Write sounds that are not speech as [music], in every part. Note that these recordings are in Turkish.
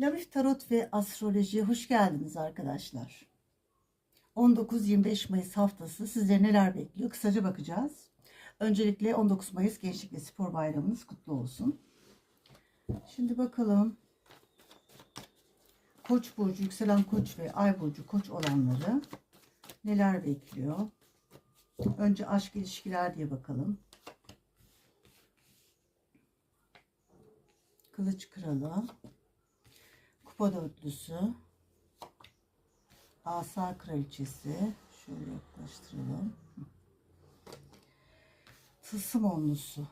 Lavif Tarot ve Astroloji'ye hoş geldiniz arkadaşlar. 19-25 Mayıs haftası sizleri neler bekliyor? Kısaca bakacağız. Öncelikle 19 Mayıs Gençlik ve Spor Bayramınız kutlu olsun. Şimdi bakalım. Koç burcu, yükselen koç ve ay burcu koç olanları neler bekliyor? Önce aşk ilişkiler diye bakalım. Kılıç kralı, kupa dörtlüsü, asa kraliçesi, şöyle yaklaştıralım. Tılsım onlusu.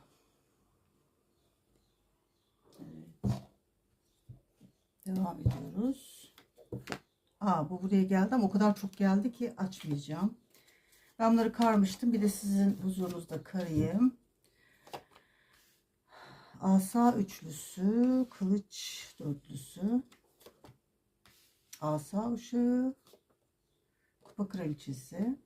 Evet. Devam ediyoruz. Aa bu buraya geldi ama o kadar çok geldi ki açmayacağım. Ben bunları karmıştım. Bir de sizin huzurunuzda karayım. Asa üçlüsü, kılıç dörtlüsü, asa uşağı, kupa kraliçesi,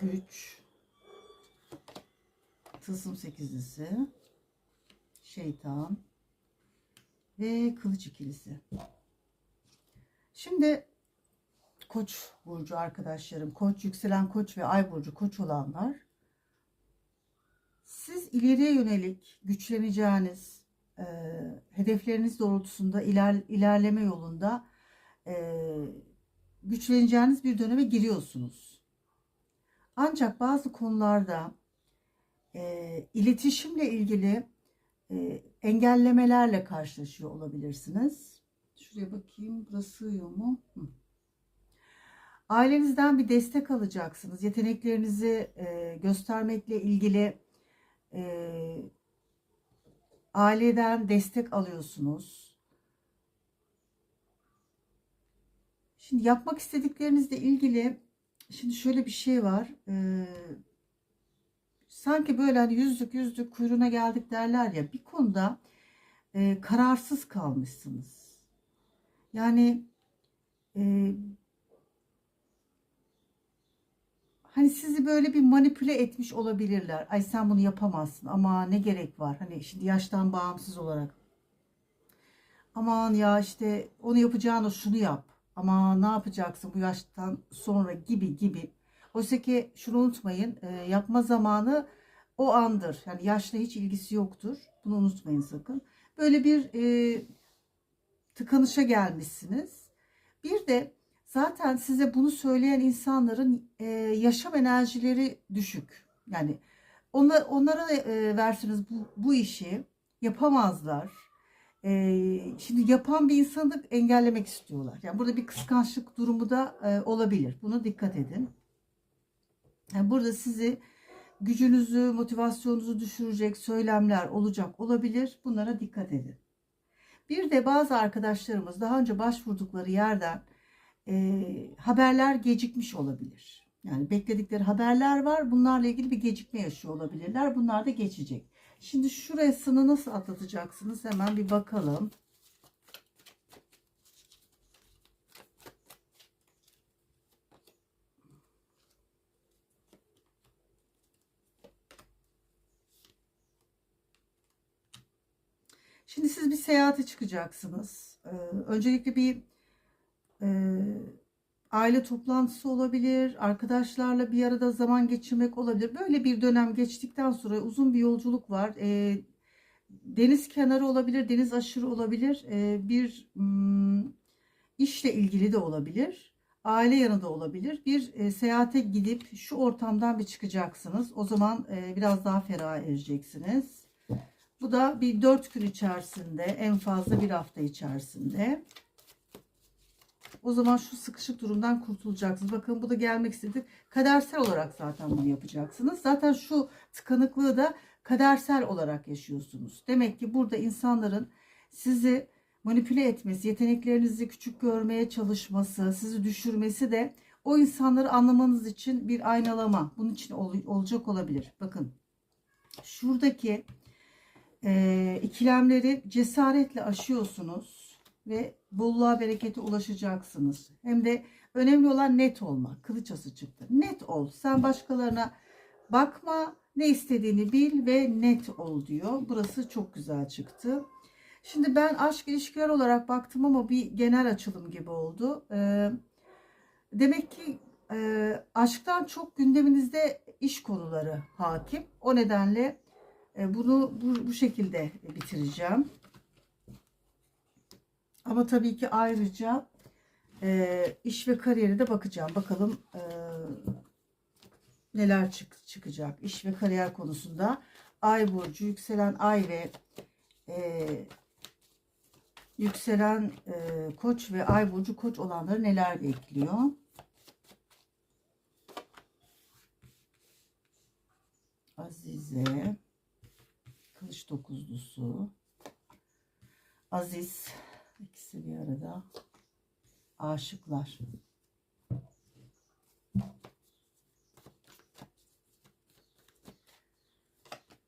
güç, tılsım sekizlisi, şeytan, ve kılıç ikilisi. Şimdi koç burcu arkadaşlarım, koç yükselen koç ve ay burcu koç olanlar siz ileriye yönelik güçleneceğiniz, e, hedefleriniz doğrultusunda iler, ilerleme yolunda e, güçleneceğiniz bir döneme giriyorsunuz. Ancak bazı konularda e, iletişimle ilgili e, engellemelerle karşılaşıyor olabilirsiniz. Şuraya bakayım. Burası sığıyor mu? Hı. Ailenizden bir destek alacaksınız. Yeteneklerinizi e, göstermekle ilgili e, aileden destek alıyorsunuz. Şimdi yapmak istediklerinizle ilgili şimdi şöyle bir şey var. Eee sanki böyle hani yüzlük yüzlük kuyruğuna geldik derler ya bir konuda e, kararsız kalmışsınız. Yani e, hani sizi böyle bir manipüle etmiş olabilirler. Ay sen bunu yapamazsın ama ne gerek var? Hani şimdi yaştan bağımsız olarak. Aman ya işte onu yapacağını şunu yap. Ama ne yapacaksın bu yaştan sonra gibi gibi. Oysa ki şunu unutmayın e, yapma zamanı o andır. Yani yaşla hiç ilgisi yoktur. Bunu unutmayın sakın. Böyle bir e, tıkanışa gelmişsiniz. Bir de zaten size bunu söyleyen insanların e, yaşam enerjileri düşük. Yani ona, onlara e, verseniz bu, bu işi yapamazlar. E, şimdi yapan bir insanı engellemek istiyorlar. Yani burada bir kıskançlık durumu da e, olabilir. Buna dikkat edin. Yani burada sizi gücünüzü, motivasyonunuzu düşürecek söylemler olacak olabilir. Bunlara dikkat edin. Bir de bazı arkadaşlarımız daha önce başvurdukları yerden e, haberler gecikmiş olabilir. Yani bekledikleri haberler var. Bunlarla ilgili bir gecikme yaşıyor olabilirler. Bunlar da geçecek. Şimdi şurasını nasıl atlatacaksınız? Hemen bir bakalım. Şimdi siz bir seyahate çıkacaksınız. Öncelikle bir e, aile toplantısı olabilir, arkadaşlarla bir arada zaman geçirmek olabilir. Böyle bir dönem geçtikten sonra uzun bir yolculuk var. Ee, deniz kenarı olabilir, deniz aşırı olabilir. Ee, bir işle ilgili de olabilir. Aile yanında olabilir. Bir e, seyahate gidip şu ortamdan bir çıkacaksınız. O zaman e, biraz daha ferah ereceksiniz. Bu da bir 4 gün içerisinde en fazla bir hafta içerisinde. O zaman şu sıkışık durumdan kurtulacaksınız. Bakın bu da gelmek istedik. Kadersel olarak zaten bunu yapacaksınız. Zaten şu tıkanıklığı da kadersel olarak yaşıyorsunuz. Demek ki burada insanların sizi manipüle etmesi, yeteneklerinizi küçük görmeye çalışması, sizi düşürmesi de o insanları anlamanız için bir aynalama. Bunun için ol, olacak olabilir. Bakın şuradaki e, ikilemleri cesaretle aşıyorsunuz. ve bolluğa berekete ulaşacaksınız. Hem de önemli olan net olmak. Kılıç ası çıktı. Net ol. Sen başkalarına bakma, ne istediğini bil ve net ol diyor. Burası çok güzel çıktı. Şimdi ben aşk ilişkiler olarak baktım ama bir genel açılım gibi oldu. Ee, demek ki e, aşktan çok gündeminizde iş konuları hakim. O nedenle e, bunu bu, bu şekilde bitireceğim. Ama tabii ki ayrıca e, iş ve kariyere de bakacağım. Bakalım e, neler çık çıkacak iş ve kariyer konusunda. Ay burcu, yükselen ay ve e, yükselen e, koç ve ay burcu koç olanları neler bekliyor? Azize kılıç dokuzlusu Aziz ikisi bir arada aşıklar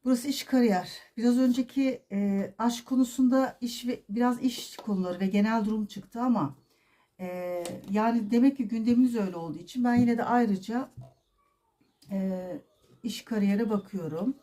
Burası iş kariyer. Biraz önceki e, aşk konusunda iş ve biraz iş konuları ve genel durum çıktı ama e, yani demek ki gündeminiz öyle olduğu için ben yine de ayrıca e, iş kariyere bakıyorum.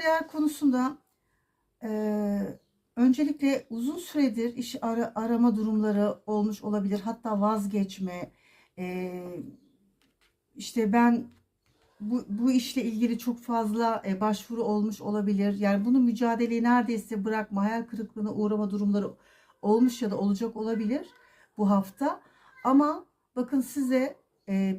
Kariyer konusunda e, öncelikle uzun süredir iş ara- arama durumları olmuş olabilir. Hatta vazgeçme, e, işte ben bu, bu işle ilgili çok fazla e, başvuru olmuş olabilir. Yani bunu mücadeleyi neredeyse bırakma, hayal kırıklığına uğrama durumları olmuş ya da olacak olabilir bu hafta. Ama bakın size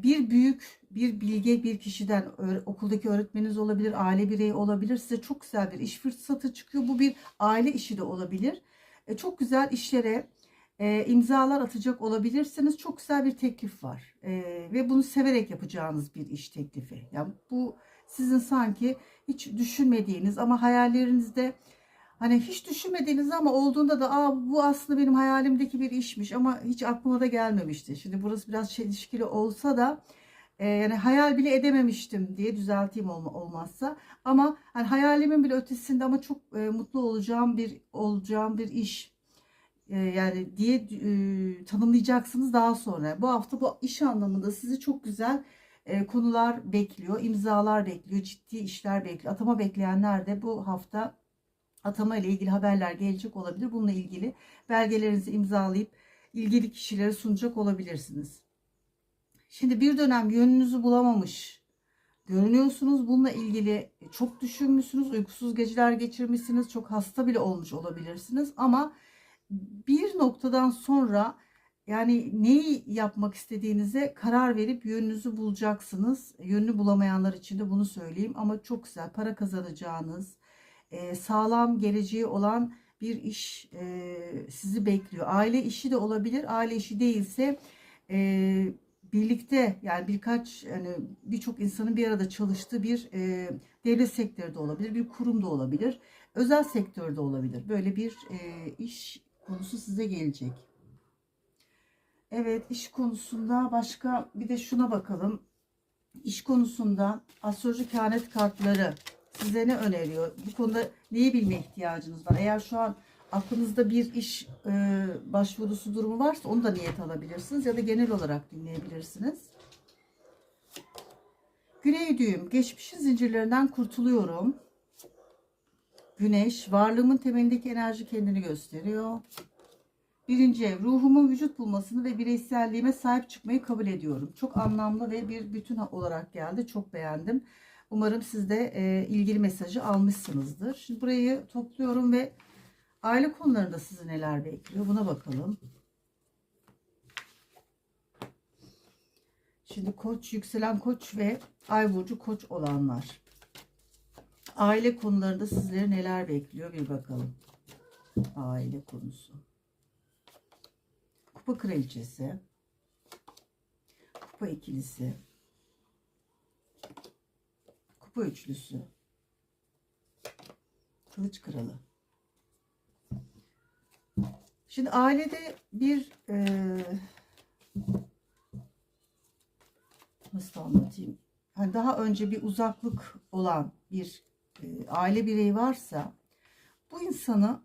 bir büyük, bir bilge bir kişiden okuldaki öğretmeniniz olabilir, aile bireyi olabilir. Size çok güzel bir iş fırsatı çıkıyor. Bu bir aile işi de olabilir. E, çok güzel işlere e, imzalar atacak olabilirsiniz. Çok güzel bir teklif var. E, ve bunu severek yapacağınız bir iş teklifi. Yani bu sizin sanki hiç düşünmediğiniz ama hayallerinizde hani hiç düşünmediğiniz ama olduğunda da Aa, bu aslında benim hayalimdeki bir işmiş ama hiç aklıma da gelmemişti. Şimdi burası biraz çelişkili olsa da e, yani hayal bile edememiştim diye düzelteyim olma, olmazsa. Ama hani hayalimin bile ötesinde ama çok e, mutlu olacağım bir olacağım bir iş e, yani diye e, tanımlayacaksınız daha sonra. Bu hafta bu iş anlamında sizi çok güzel e, konular bekliyor, imzalar bekliyor, ciddi işler bekliyor. Atama bekleyenler de bu hafta atama ile ilgili haberler gelecek olabilir. Bununla ilgili belgelerinizi imzalayıp ilgili kişilere sunacak olabilirsiniz. Şimdi bir dönem yönünüzü bulamamış görünüyorsunuz. Bununla ilgili çok düşünmüşsünüz, uykusuz geceler geçirmişsiniz, çok hasta bile olmuş olabilirsiniz ama bir noktadan sonra yani neyi yapmak istediğinize karar verip yönünüzü bulacaksınız. Yönünü bulamayanlar için de bunu söyleyeyim ama çok güzel para kazanacağınız, e, sağlam geleceği olan bir iş e, sizi bekliyor. Aile işi de olabilir. Aile işi değilse e, birlikte yani birkaç yani birçok insanın bir arada çalıştığı bir devlet sektörü de olabilir, bir kurum da olabilir, özel sektörde olabilir. Böyle bir iş konusu size gelecek. Evet iş konusunda başka bir de şuna bakalım. İş konusunda astroloji kehanet kartları size ne öneriyor? Bu konuda neyi bilme ihtiyacınız var? Eğer şu an aklınızda bir iş e, başvurusu durumu varsa onu da niyet alabilirsiniz ya da genel olarak dinleyebilirsiniz. Güney düğüm, geçmişin zincirlerinden kurtuluyorum. Güneş, varlığımın temelindeki enerji kendini gösteriyor. Birinci ev, ruhumun vücut bulmasını ve bireyselliğime sahip çıkmayı kabul ediyorum. Çok anlamlı ve bir bütün olarak geldi. Çok beğendim. Umarım siz de e, ilgili mesajı almışsınızdır. Şimdi burayı topluyorum ve aile konularında sizi neler bekliyor buna bakalım. Şimdi koç, yükselen koç ve ay burcu koç olanlar. Aile konularında sizleri neler bekliyor bir bakalım. Aile konusu. Kupa kraliçesi. Kupa ikilisi. Kupa üçlüsü. Kılıç kralı. Şimdi ailede bir eee, nasıl anlatayım? Hani daha önce bir uzaklık olan bir e, aile bireyi varsa bu insanı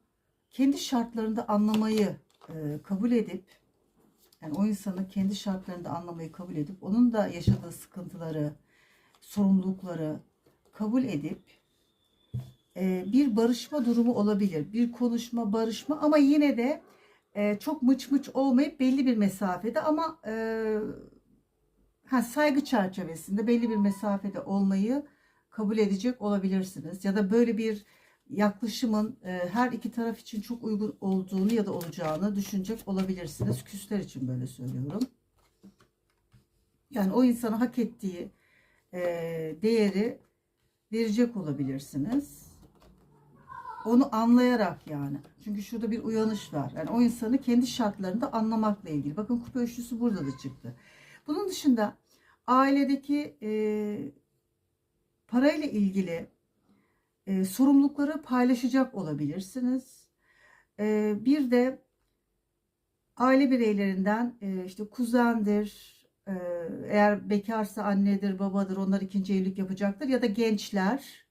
kendi şartlarında anlamayı e, kabul edip yani o insanı kendi şartlarında anlamayı kabul edip onun da yaşadığı sıkıntıları, sorumlulukları kabul edip e, bir barışma durumu olabilir. Bir konuşma, barışma ama yine de e, çok mıç mıç olmayıp belli bir mesafede ama e, ha, saygı çerçevesinde belli bir mesafede olmayı kabul edecek olabilirsiniz. Ya da böyle bir yaklaşımın e, her iki taraf için çok uygun olduğunu ya da olacağını düşünecek olabilirsiniz. Küsler için böyle söylüyorum. Yani o insana hak ettiği e, değeri verecek olabilirsiniz. Onu anlayarak yani. Çünkü şurada bir uyanış var. Yani o insanı kendi şartlarında anlamakla ilgili. Bakın kupa üçlüsü burada da çıktı. Bunun dışında ailedeki e, parayla ilgili e, sorumlulukları paylaşacak olabilirsiniz. E, bir de aile bireylerinden e, işte kuzendir, eğer bekarsa annedir, babadır, onlar ikinci evlilik yapacaktır ya da gençler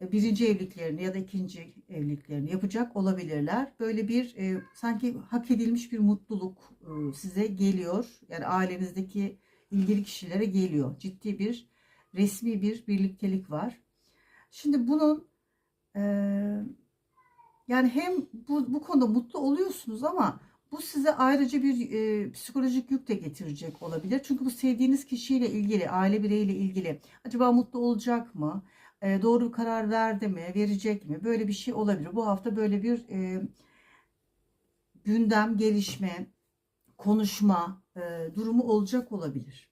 e, birinci evliliklerini ya da ikinci evliliklerini yapacak olabilirler. Böyle bir e, sanki hak edilmiş bir mutluluk e, size geliyor. Yani ailenizdeki ilgili kişilere geliyor. Ciddi bir resmi bir birliktelik var. Şimdi bunun e, yani hem bu, bu konuda mutlu oluyorsunuz ama bu size ayrıca bir e, psikolojik yük de getirecek olabilir. Çünkü bu sevdiğiniz kişiyle ilgili, aile bireyiyle ilgili acaba mutlu olacak mı? E, doğru bir karar verdi mi? Verecek mi? Böyle bir şey olabilir. Bu hafta böyle bir e, gündem, gelişme, konuşma e, durumu olacak olabilir.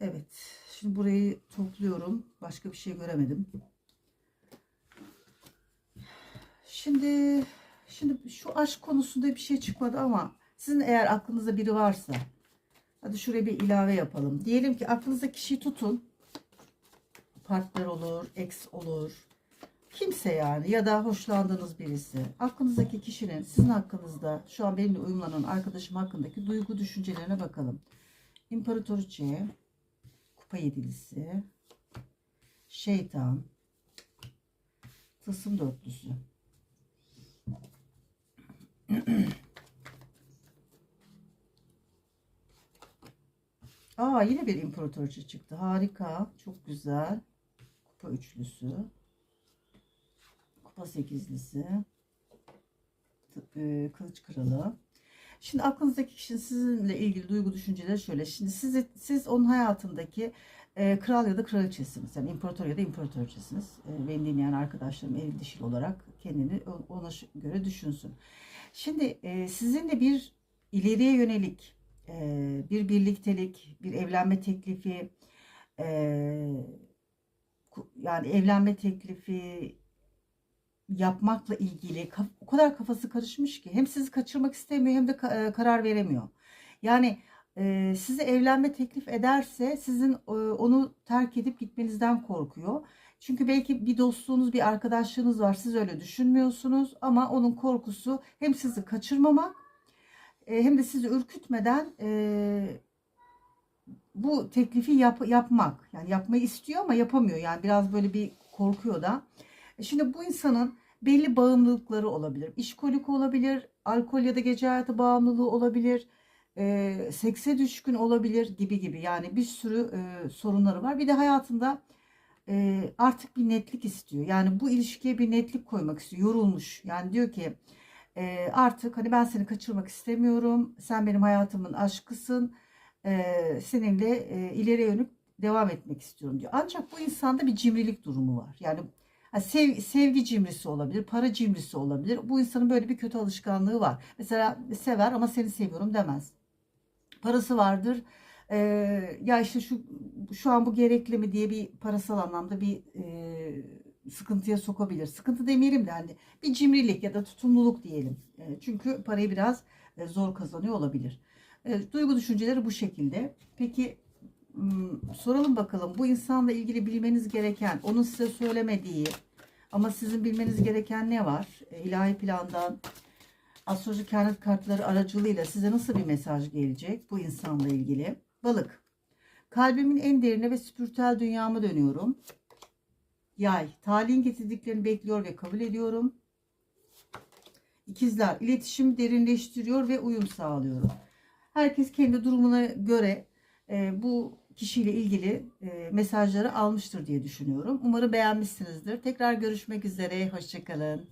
Evet. Şimdi burayı topluyorum. Başka bir şey göremedim. Şimdi şimdi şu aşk konusunda bir şey çıkmadı ama sizin eğer aklınızda biri varsa hadi şuraya bir ilave yapalım. Diyelim ki aklınızda kişiyi tutun. Partner olur, ex olur. Kimse yani ya da hoşlandığınız birisi. Aklınızdaki kişinin sizin hakkınızda şu an benimle uyumlanan arkadaşım hakkındaki duygu düşüncelerine bakalım. İmparatoriçe, kupa yedilisi, şeytan, tılsım dörtlüsü. [clears throat] Aa yine bir imparatoriçe çıktı. Harika. Çok güzel. Kupa üçlüsü. Kupa sekizlisi. e, Kılıç kralı. Şimdi aklınızdaki kişinin sizinle ilgili duygu düşünceleri şöyle. Şimdi siz, siz onun hayatındaki e, kral ya da kraliçesiniz. Yani imparator ya da imparatoriçesiniz. E, beni dinleyen arkadaşlarım eril dişil olarak kendini ona göre düşünsün. Şimdi e, sizinle bir ileriye yönelik e, bir birliktelik, bir evlenme teklifi, e, yani evlenme teklifi yapmakla ilgili o kadar kafası karışmış ki hem sizi kaçırmak istemiyor hem de e, karar veremiyor. Yani e, size evlenme teklif ederse sizin e, onu terk edip gitmenizden korkuyor. Çünkü belki bir dostluğunuz, bir arkadaşlığınız var. Siz öyle düşünmüyorsunuz ama onun korkusu hem sizi kaçırmamak e, hem de sizi ürkütmeden e, bu teklifi yap, yapmak. Yani yapmayı istiyor ama yapamıyor. Yani biraz böyle bir korkuyor da. E, Şimdi bu insanın belli bağımlılıkları olabilir. İşkolik olabilir, alkol ya da gece hayatı bağımlılığı olabilir, e, sekse düşkün olabilir gibi gibi. Yani bir sürü e, sorunları var. Bir de hayatında e, artık bir netlik istiyor. Yani bu ilişkiye bir netlik koymak istiyor. Yorulmuş. Yani diyor ki e, artık hani ben seni kaçırmak istemiyorum. Sen benim hayatımın aşkısın. E, seninle e, ileriye yönük devam etmek istiyorum diyor. Ancak bu insanda bir cimrilik durumu var. Yani sev, sevgi cimrisi olabilir, para cimrisi olabilir. Bu insanın böyle bir kötü alışkanlığı var. Mesela sever ama seni seviyorum demez. Parası vardır. E, ya işte şu şu an bu gerekli mi diye bir parasal anlamda bir e, sıkıntıya sokabilir. Sıkıntı demeyelim de hani bir cimrilik ya da tutumluluk diyelim. E, çünkü parayı biraz e, zor kazanıyor olabilir. E, duygu düşünceleri bu şekilde. Peki Hmm, soralım bakalım bu insanla ilgili bilmeniz gereken, onun size söylemediği ama sizin bilmeniz gereken ne var? E, ilahi plandan astroloji kehanet kartları aracılığıyla size nasıl bir mesaj gelecek bu insanla ilgili? Balık. Kalbimin en derine ve spiritüel dünyama dönüyorum. Yay. Talihin getirdiklerini bekliyor ve kabul ediyorum. İkizler. iletişim derinleştiriyor ve uyum sağlıyorum. Herkes kendi durumuna göre e, bu kişiyle ilgili e, mesajları almıştır diye düşünüyorum. Umarım beğenmişsinizdir. Tekrar görüşmek üzere. Hoşçakalın.